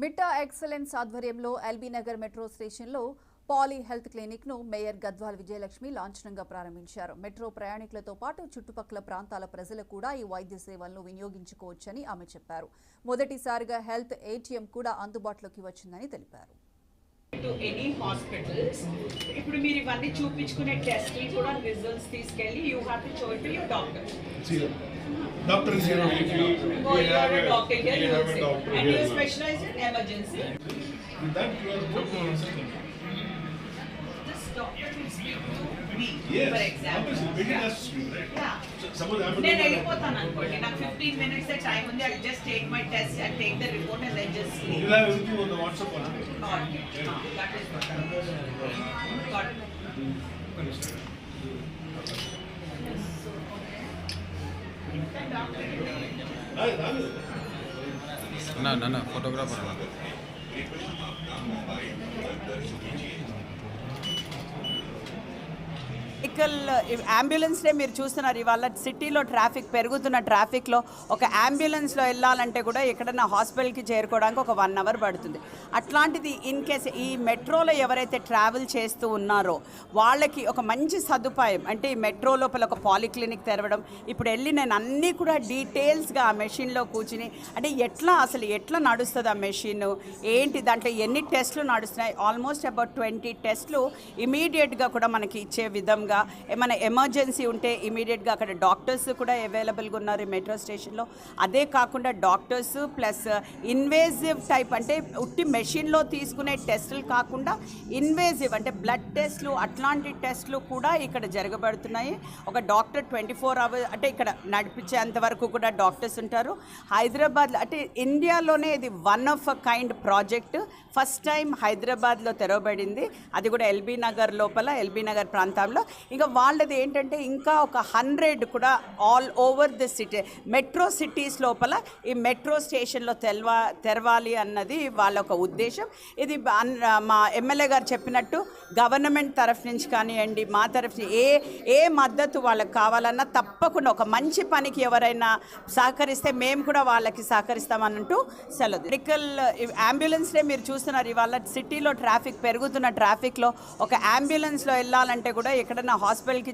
మిట్టా excellence ఆధ్వర్యంలో LB Nagar metro స్టేషన్లో poly health క్లినిక్ను మేయర్ గద్వాల్ విజయలక్ష్మి లాంఛనంగా ప్రారంభించారు. మెట్రో ప్రయాణికులతో పాటు చుట్టుపక్కల ప్రాంతాల ప్రజలు కూడా ఈ వైద్య సేవలను వినియోగించుకోవచ్చని ఆమె చెప్పారు. మొదటిసారిగా హెల్త్ ఏటీఎం కూడా అందుబాటులోకి వచ్చిందని తెలిపారు. టు ఎనీ హాస్పిటల్స్ ఇప్పుడు మీరు ఇవన్నీ చూపించుకునే టెస్ట్ కూడా రిజల్ట్స్ తీసుకెళ్ళి you have to show it to your doctor Zero. Doctor is zero. If you, if Oh, you you have are a doctor here, you you have will a say. doctor And here. you specialize in emergency. With that, you are good for something. This doctor will speak to me, Yes. for example. Obviously, waiting has to speak, right? Yeah. So, Suppose I have to. నేను go to- వెళ్ళిపోతాను అనుకోండి నాకు fifteen minutes time ఉంది I just take my test and take the report and then just You will have everything on the WhatsApp on it. That is got Right, right. నా నా నా Vehicle అంబులెన్స్నే మీరు చూస్తున్నారు. ఇవాళ సిటీలో ట్రాఫిక్ పెరుగుతున్న ట్రాఫిక్లో ఒక అంబులెన్స్లో వెళ్ళాలంటే కూడా ఎక్కడన్నా హాస్పిటల్కి చేరుకోవడానికి ఒక వన్ అవర్ పడుతుంది. అట్లాంటిది ఇన్ కేస్ ఈ మెట్రోలో ఎవరైతే ట్రావెల్ చేస్తూ ఉన్నారో వాళ్ళకి ఒక మంచి సదుపాయం అంటే ఈ మెట్రో లోపల ఒక పాలిక్లినిక్ తెరవడం ఇప్పుడు వెళ్ళి నేను అన్నీ కూడా డీటెయిల్స్గా ఆ మెషిన్లో కూర్చుని అంటే ఎట్లా అసలు ఎట్లా నడుస్తుంది ఆ మెషిన్ ఏంటి దాంట్లో ఎన్ని టెస్ట్లు నడుస్తున్నాయి ఆల్మోస్ట్ అబౌట్ ట్వంటీ టెస్ట్లు ఇమీడియట్గా కూడా మనకి ఇచ్చే విధంగా ఏమైనా ఎమర్జెన్సీ ఉంటే ఇమీడియట్గా అక్కడ డాక్టర్స్ కూడా అవైలబుల్గా ఉన్నారు మెట్రో స్టేషన్లో. అదే కాకుండా డాక్టర్స్ ప్లస్ ఇన్వేజివ్ టైప్ అంటే ఉట్టి మెషిన్లో తీసుకునే టెస్టులు కాకుండా ఇన్వేజివ్ అంటే బ్లడ్ టెస్ట్లు అట్లాంటి టెస్ట్లు కూడా ఇక్కడ జరగబడుతున్నాయి. ఒక డాక్టర్ ట్వంటీ ఫోర్ అవర్స్ అంటే ఇక్కడ నడిపించేంత వరకు కూడా డాక్టర్స్ ఉంటారు. హైదరాబాద్లో అంటే ఇండియాలోనే ఇది one of a kind project first time హైదరాబాద్లో తెరవబడింది. అది కూడా ఎల్బీ నగర్ లోపల ఎల్బీ నగర్ ప్రాంతంలో. ఇక వాళ్ళది ఏంటంటే ఇంకా ఒక హండ్రెడ్ కూడా all over the city metro cities లోపల ఈ మెట్రో స్టేషన్లో తెల్వా తెరవాలి అన్నది వాళ్ళ ఒక ఉద్దేశం. ఇది అన్- మా ఎమ్మెల్యే గారు చెప్పినట్టు గవర్నమెంట్ తరఫు నుంచి కానివ్వండి మా తరఫు ఏ ఏ మద్దతు వాళ్ళకి కావాలన్నా తప్పకుండా ఒక మంచి పనికి ఎవరైనా సహకరిస్తే మేము కూడా వాళ్ళకి సహకరిస్తామనంటూ సెలవు. మెడికల్ అంబులెన్స్నే మీరు చూస్తున్నారు ఇవాళ సిటీలో ట్రాఫిక్ పెరుగుతున్న ట్రాఫిక్లో ఒక అంబులెన్స్లో వెళ్ళాలంటే కూడా ఎక్కడైనా హాస్పిటల్కి